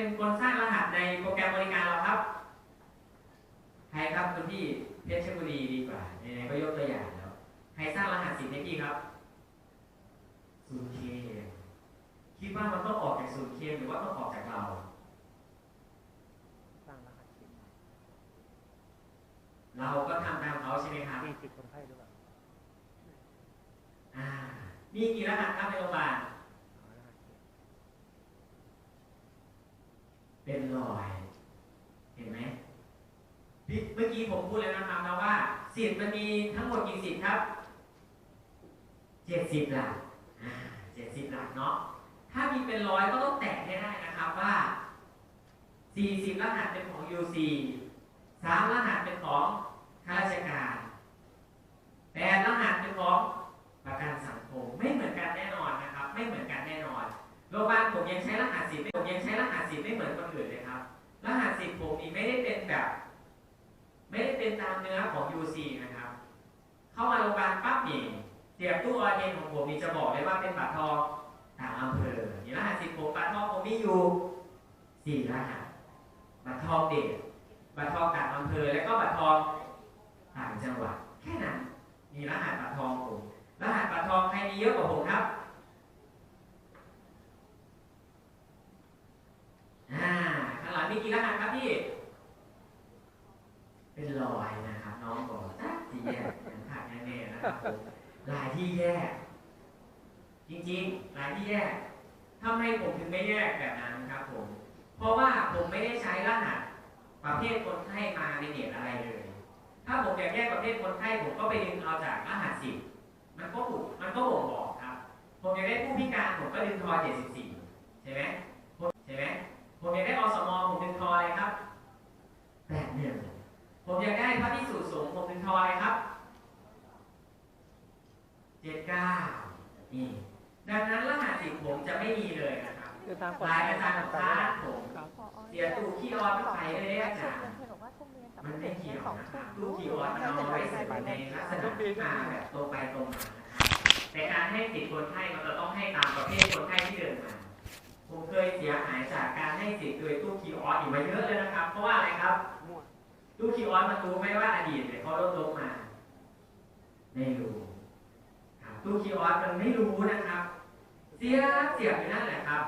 เป็นคนสร้างรหัสในโปรแกรมบริการเราครับ ใครครับคุณพี่เพชรบุรีดีกว่าไหนๆก็ยกตัวอย่างแล้ว ใครสร้างรหัสสิบให้พี่ครับศูนย์เคคิดว่ามันต้องออกจากศูนย์เคหรือว่าต้องออกจากเราสร้างรหัสสิบเราก็ทำตามเขาใช่ไหมครับมีสิทธิ์คนไข้หรือเปล่า อ่า มีกี่รหัสครับในโรงพยาบาล อ๋อรหัสสิบ เป็นรอย เห็นไหมเมื่อกี้ผมพูดแล้วนะครับนะว่าสิทธิ์มันมีทั้งหมดกี่สิทธิ์ครับเจ็ดสิบหลักเจ็ดสิบหลักเนาะถ้ามีเป็นร้อยก็ต้องแตะให้ได้นะครับว่าสี่สิบรหัสเป็นของ UC สามรหัสเป็นของข้าราชการแปดรหัสเป็นของประกันสังคมไม่เหมือนกัน โรงพยาบาลผมยังใช้รหัสสิบผมยังใช้รหัสสิบไม่เหมือนคนอื่นเลยครับ รหัสสิบผมนี่ไม่ได้เป็นแบบ ไม่ได้เป็นตามเนื้อของ UC นะครับ เข้ามาโรงพยาบาลปั๊บนี่เสียบตู้ออเทนของผมนี่จะบอกเลยว่าเป็นบัตรทองต่างอำเภอนี่รหัสสิบผมบัตรทองผมมีอยู่สี่รหัสบัตรทองเด็กบัตรทองต่างอำเภอและก็บัตรทองต่างจังหวัดแค่นั้นมีรหัสบัตรทองผมรหัสบัตรทองใครมีเยอะกว่าผมครับ อ่าข้างหลังมีกี่รหัสครับพี่ เป็นรอยนะครับ น้องบอกจ้าที่แยกยังขาดแน่ๆนะครับผมลายที่แยก จริงๆลายที่แยก ทำไมผมถึงไม่แยกแบบนั้นครับผม เพราะว่าผมไม่ได้ใช้รหัสประเภทคนไข้มาในเน็ตอะไรเลย ถ้าผมอยากแยกประเภทคนไข้ผมก็ไปดึงเอาจากรหัสสิบมันก็ถูกมันก็บ่งบอกครับ ผมอยากได้ผู้พิการผมก็ดึงทอ74ใช่ไหมใช่ไหมผมอยากได้อสมผมดึงทออะไรครับแปดหนึ่งผมอยากได้พระพิสูจน์สงฆ์ผมดึงทออะไรครับเจ็ดเก้านี่ ดังนั้นรหัสสิบผมจะไม่มีเลยนะครับคือทางปลอดลายภัอาจารย์คาดผมครับเสียตูขี้ออนไม่ไปเลยอาจารย์เพื่อนบอกว่าทุ่มเรียนแต่มันไม่เกี่ยวสองนะคทุ่รับมลูกขี้ออนมันเอาไว้ใส่ในลักษณะมาแบบตรงไปตรงมานะครับแต่การให้สิทธิ์คนไข้มันจะต้องให้ตามประเภทคนไข้ที่เดินมาผมเคยเสียหายจากการให้สิทธิ์โดยตู้คีย์ออสอีกมาเยอะเลยนะครับ เพราะว่าอะไรครับมั่วตู้คีย์ออสมันรู้ไหมว่าอดีตเนี่ยเขาลดลงมา ไม่รู้ครับตู้คีย์ออสมันไม่รู้นะครับ เสียเสียบอยู่นั่นแหละครับ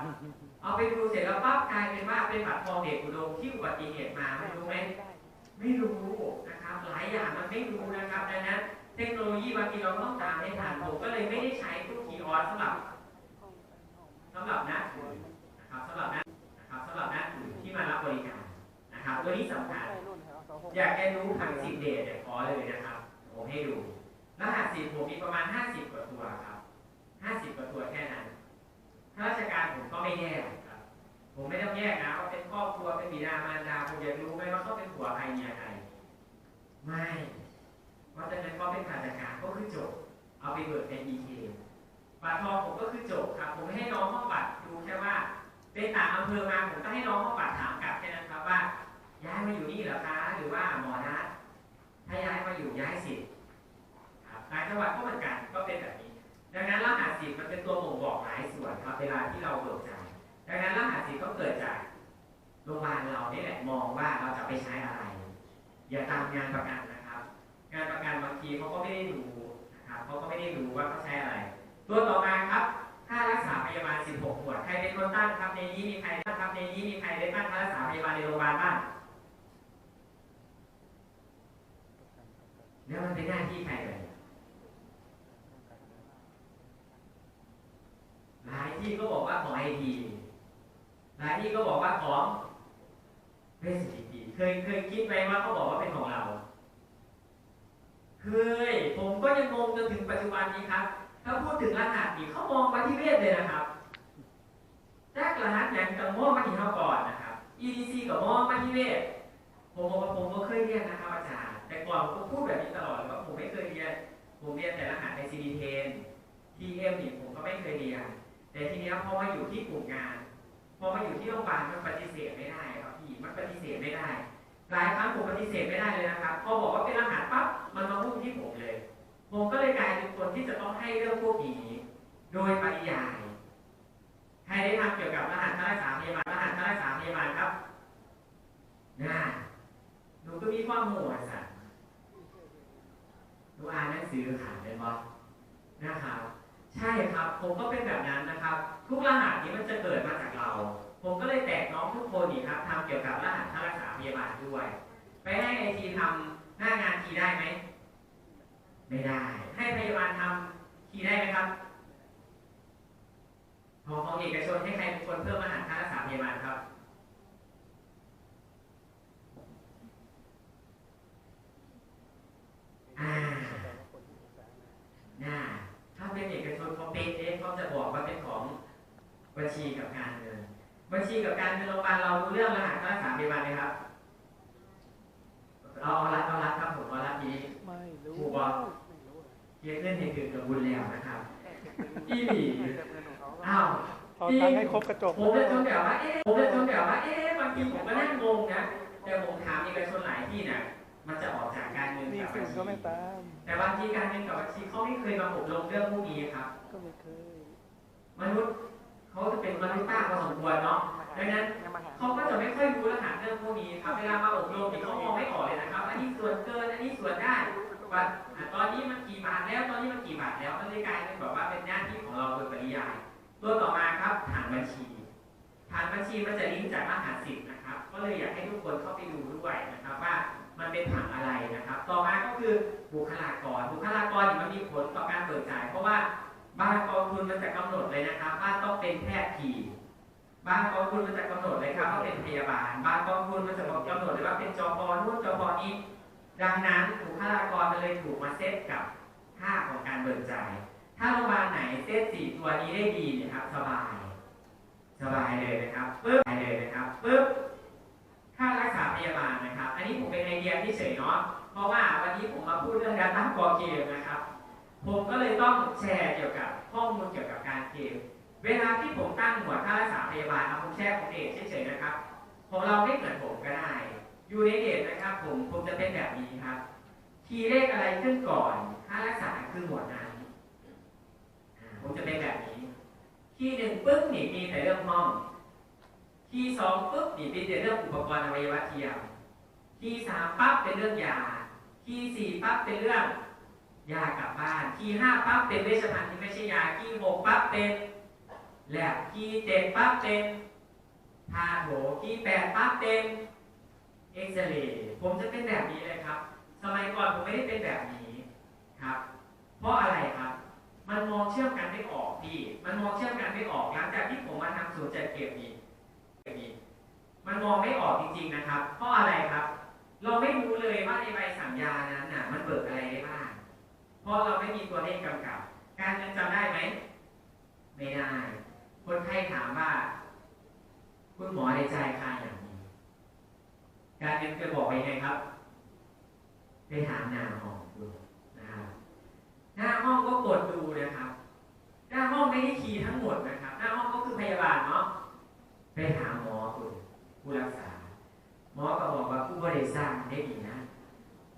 เอาไปดูเสร็จแล้วปั๊บกลายเป็นว่าเป็นบัตรทองเด็กอุดมที่อุบัติเหตุมาไม่รู้ไหมไม่รู้นะครับ หลายอย่างมันไม่รู้นะครับดังนั้นเทคโนโลยีบางทีเราต้องตามให้ทันผมก็เลยไม่ได้ใช้ตู้คีย์ออสสำหรับสำหรับนักอื่นนะครับสำหรับนักนะครับสำหรับนักอื่นที่มารับบริการนะครับตัวนี้สำคัญอยากจะรู้ผังสิบเดทเนี่ยขอเลยนะครับผมให้ดูรหัสสิบผมมีประมาณ 50 กว่าตัวครับ 50 กว่าตัวแค่นั้น ข้าราชการผมก็ไม่แยกครับ ผมไม่ต้องแยกนะว่าเป็นครอบครัวเป็นบิดามารดาผมอยากรู้ไหมว่าเขาเป็นผัวใครเมียใครไม่เพราะฉะนั้นก็เป็นข้าราชการก็คือจบ เอาไปเบิกเป็น EK บัตรทองผมก็คือจบครับ ผมไม่ให้น้องห้องบัตรดูแค่ว่า เป็นต่างอำเภอมาผมก็ให้น้องห้องบัตรถามกลับแค่นั้นครับว่า ย้ายมาอยู่นี่เหรอคะหรือว่าหมอนัดถ้าย้ายมาอยู่ย้ายสิครับต่างจังหวัดก็เหมือนกันก็เป็นแบบ ดังนั้นรหัสสิทธิ์มันเป็นตัวบ่งบอกหลายส่วนครับเวลาที่เราเบิกจ่ายดังนั้นรหัสสิทธิ์ก็เกิดจากโรงพยาบาลเรานี่แหละมองว่าเราจะไปใช้อะไร อย่าตามงานประกันนะครับ งานประกันบางทีเขาก็ไม่ได้รู้นะครับเขาก็ไม่ได้รู้ว่าเขาใช้อะไร ตัวต่อมาครับค่ารักษาพยาบาล 16ขวดใครเป็นคนตั้งครับในนี้มีใครตั้งครับในนี้มีใครได้ตั้งค่ารักษาพยาบาลในโรงพยาบาลบ้างแล้วมันเป็นหน้าที่ใครเลยหลาย ที่ก็บอกว่าของไอทีหลายที่ก็บอกว่าของเวสติกีเคยเคยคิดไหมว่าเขาบอกว่าเป็นของเรา เคย ผมก็ยังงงจนถึงปัจจุบันนี้ครับ ถ้าพูดถึงรหัสอีกเขามองมาที่เวทเลยนะครับแรกรหัสอย่างกับมองมาที่เขาก่อนนะครับ EDC กับมองมาที่เวทผมบอกว่าผมก็เคยเรียนนะครับอาจารย์ แต่ก่อนผมก็พูดแบบนี้ตลอดเลยว่าผมไม่เคยเรียน ผมเรียนแต่รหัสใน CD10 TM นี่ผมก็ไม่เคยเรียน แต่ทีเนี้ยพอมาอยู่ที่กลุ่มงาน พอมาอยู่ที่โรงพยาบาลมันปฏิเสธไม่ได้ครับพี่มันปฏิเสธไม่ได้ หลายครั้งผมปฏิเสธไม่ได้เลยนะครับ พอบอกว่าเป็นรหัสปั๊บมันมาพุ่งที่ผมเลย ผมก็เลยกลายเป็นคนที่จะต้องให้เรื่องพวกนี้ โดยปริยาย ใครได้ทำเกี่ยวกับรหัสค่ารักษาพยาบาลรหัสค่ารักษาพยาบาลครับนะหนูก็มีความโหดสัตว์หนูอ่านหนังสือขานเลยบอนะครับ ใช่ครับ ผมก็เป็นแบบนั้นนะครับ ทุกรหัสนี้มันจะเกิดมาจากเรา ผมก็เลยแตกน้องทุกคนนี่ครับทำเกี่ยวกับรหัสค่ารักษาพยาบาลด้วย ไปให้ไอทีทำหน้างานทีได้ไหม ไม่ได้ ให้พยาบาลทำทีได้ไหมครับของของเอกชนให้ใครเป็นคนเพิ่มรหัสค่ารักษาพยาบาลครับ อ่า แต่ว่าคนที่ศึกษามา น่าถ้าเป็นเอกชนเขาเป๊ะเอ๊ะเขาจะบอกว่าเป็นของบัญชีกับการเงิน บัญชีกับการเงินโรงพยาบาลเรารู้เรื่องรหัสค่ารักษาพยาบาลไหมครับเอาเอารัดเอารัดครับผมเอารัดทีนี้ไม่รู้ถูกปะไม่รู้เลยเยอะขึ้นเห็นถึงกับบุญแล้วนะครับอีหลีเก็บเงินของเขาอ้าวเขาตั้งให้ครบกระจกผมเลยจนแบบว่าเอ๊ะผมเลยจนแบบว่าเอ๊ะบางทีผมก็นั่งงงนะแต่ผมถามเอกชนหลายที่นะมันจะออกจากการเงินมีกับสิ่บังญก็ไม่ชีตามแต่บางทีการเงินกับบัญชีเขาไม่เคยมาอบรมเรื่องพวกนี้ครับ ก็ไม่เคย มนุษย์ เขาจะเป็นมนุษย์ป้าพอสมควรเนาะดังนั้นยังมาหาเขาก็จะไม่ค่อยรู้รหัสเรื่องพวกนี้ครับเวลามาอบรมเนี่ยเขามองไม่ออกเลยนะครับ อันนี้ส่วนเกินอันนี้ส่วนได้ว่าอะตอนนี้มันกี่บาทแล้วตอนนี้มันกี่บาทแล้วมันเลยกลายเป็นแบบว่าเป็นหน้าที่ของเราโดยปริยายตัวต่อมาครับฐานบัญชีฐานบัญชีมันจะลิงก์จากรหัสสิบนะครับ ก็เลยอยากให้ทุกคนเข้าไปดูด้วยนะครับว่ามันเป็นถังอะไรนะครับ ต่อมาก็คือบุคลากร บุคลากรเนี่ยมันมีผลต่อการเปิดจ่าย เพราะว่า บางกองทุนมันจะกำหนดเลยนะครับว่าต้องเป็นแพทย์ผีบางกองทุนมันจะกำหนดเลยครับว่าเป็นพยาบาลบางกองทุนมันจะกำหนดเลยว่าเป็นจปนู่นจปนี้ ดังนั้นบุคลากรมันเลยถูกมาเซตกับค่าของการเบิกจ่ายถ้าโรงพยาบาลไหนเซตสี่ตัวนี้ได้ดีนี่ยครับสบาย สบายเลยนะครับปึ๊บสบายเลยนะครับปึ๊บค่ารักษาพยาบาลนะครับ อันนี้ผมเป็นไอเดียที่เฉยเนาะเพราะว่าวันนี้ผมมาพูดเรื่องการตั้งกอเกมนะครับ ผมก็เลยต้องแชร์เกี่ยวกับข้อมูลเกี่ยวกับการเกม เวลาที่ผมตั้งหมวค่ารักษาพยาบาลเอาผมแชร์ของเอกเฉยๆนะครับของเราไม่เหมือนผมก็ได้ อยู่ในเดทนะครับผมผมจะเป็นแบบนี้ครับทีย์เลขอะไรขึ้นก่อนค่ารักษาคือหมวดนั้นผมจะเป็นแบบนี้ที่หนึ่งปึ๊บหนีมีแต่เรื่องห้องที่สองปึ๊บหนี่มีแต่เรื่องอุปกรณ์อวัยวะเทียมที่สามปั๊บเป็นเรื่องยาที่สี่ปั๊บเป็นเรื่อง ยากลับบ้านที่ห้าปั๊บเป็นเวชภัณฑ์ที่ไม่ใช่ยาที่หกปั๊บเป็นแลบที่เจ็ดปั๊บเป็นพาโถที่แปดปั๊บเป็นเอ็กซเรย์ผมจะเป็นแบบนี้เลยครับ สมัยก่อนผมไม่ได้เป็นแบบนี้ครับ เพราะอะไรครับ มันมองเชื่อมกันไม่ออกพี่ มันมองเชื่อมกันไม่ออกหลังจากที่ผมมาทำศูนย์จัดเก็บนี้เก็บนี้มันมองไม่ออกจริงๆนะครับ เพราะอะไรครับ เราไม่รู้เลยว่าในใบสั่งยานั้นน่ะ มันเบิกอะไรได้บ้าง เพราะเราไม่มีตัวเลขกำกับ การเงินจำได้ไหม ไม่ได้ คนไข้ถามว่า คุณหมอในใจค่าอย่างนี้ การเงินจะบอกไปยังไงครับ ไปถามหน้าห้องดูนะครับ หน้าห้องก็กดดูนะครับ หน้าห้องไม่ได้คีย์ทั้งหมดนะครับ หน้าห้องก็คือพยาบาลเนาะ ไปถามหมอคุณผู้รักษา หมอก็บอกว่าผู้บริสร้างได้ดีนะ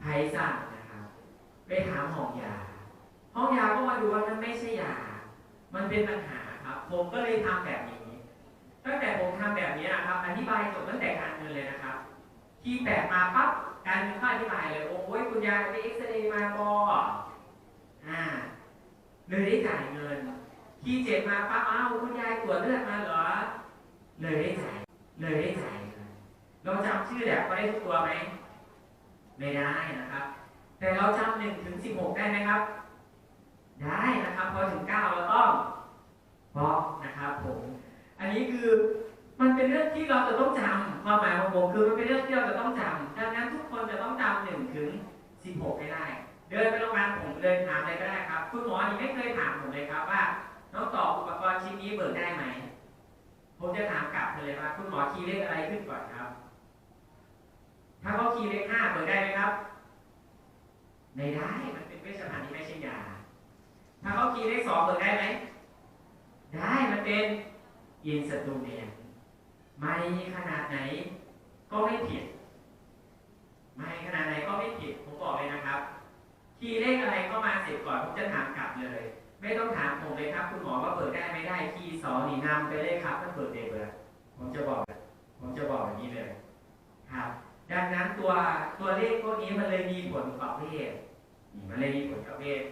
ไพสร้างนะครับ ไปถามห้องยา ห้องยาก็มาดูว่ามันไม่ใช่ยา มันเป็นปัญหาครับ ผมก็เลยทำแบบนี้ ตั้งแต่ผมทำแบบนี้นะครับ อธิบายจบตั้งแต่การเงินเลยนะครับ ทีแปดมาปั๊บการเงินก็อธิบายเลย โอ้ยคุณยายไปเอ็กซเรย์มาบออ่าเลยได้จ่ายเงิน ทีเจ็ดมาปั๊บอ้าวคุณยายตรวจเลือดมาเหรอ เลยได้จ่าย เลยได้จ่ายเราจำชื่อแลบเขาได้ทุกตัวไหม ไม่ได้นะครับ แต่เราจำหนึ่งถึงสิบหกได้ไหมครับ ได้นะครับ พอถึงเก้าเราต้องบล็อกนะครับผม อันนี้คือมันเป็นเรื่องที่เราจะต้องจำความหมายของผมคือมันเป็นเรื่องที่เราจะต้องจำดังนั้นทุกคนจะต้องจำหนึ่งถึงสิบหกให้ได้ เดินไปโรงพยาบาลผมเดินถามเลยก็ได้ครับ คุณหมอนี่ไม่เคยถามผมเลยครับว่า น้องต่ออุปกรณ์ชิ้นนี้เบิกได้ไหม ผมจะถามกลับเลยว่า คุณหมอคีย์เลขอะไรขึ้นก่อนครับ ถ้าเขาคีย์เลขห้าเบิกได้ไหมครับ ไม่ได้ มันเป็นเวชภัณฑ์ที่ไม่ใช่ยา ถ้าเขาคีย์เลขสองเบิกได้ไหม ได้ มันเป็นอินสตูเมนไม่ขนาดไหน ก็ไม่ผิด ไม่ขนาดไหนก็ไม่ผิด ผมบอกเลยนะครับ คีย์เลขอะไรก็มาเสร็จก่อนผมจะถามกลับเลย ไม่ต้องถามผมเลยครับ คุณหมอว่าเปิดได้ไม่ได้ คีย์สองนี่นำไปเลยครับถ้าเปิดเด็กเลยผมจะบอก ผมจะบอกอย่างนี้เลย ครับ ดังนั้นตัวตัวเลขพวกนี้มันเลยมีผลต่อเพศมันเลยมีผลต่อเพศ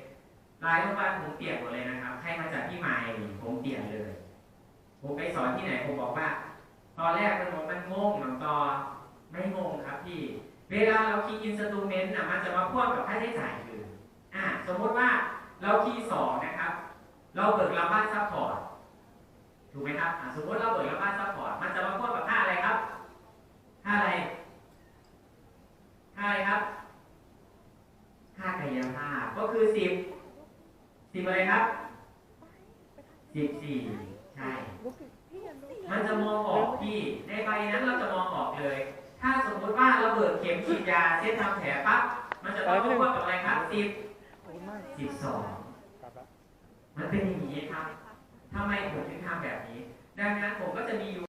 รายวันผมเปลี่ยนหมดเลยนะครับให้มาจากพี่ใหม่ผมเปลี่ยนเลย ผมไปสอนที่ไหนผมบอกว่า ตอนแรกมันบอกมันงงหลังตอไม่งงครับพี่ เวลาเราคีย์อินสตูเมนต์นะมันจะมาพ่วงกับค่าใช้จ่ายอื่นอ่าสมมติว่าเราคีย์สองนะครับ เราเบิกรับบ้านซัพพอร์ตถูกไหมครับสมมติเราเบิกรับบ้านซัพพอร์ตมันจะมาพ่วงกับค่าอะไรครับค่าอะไร ค่าอะไรครับ ค่ากายภาพก็คือสิบสิบอะไรครับสิบสี่ใช่ มันจะมองออกพี่ในใบนั้นเราจะมองออกเลย ถ้าสมมติว่าเราเบิกเข็มฉีดยาเส้นทำแผลปั๊บมันจะต้องพ่วงกับอะไรครับสิบสิบสองมันเป็นอย่างนี้ครับทำไมผมถึงทำแบบนี้ ดังนั้นผมก็จะมีอยู่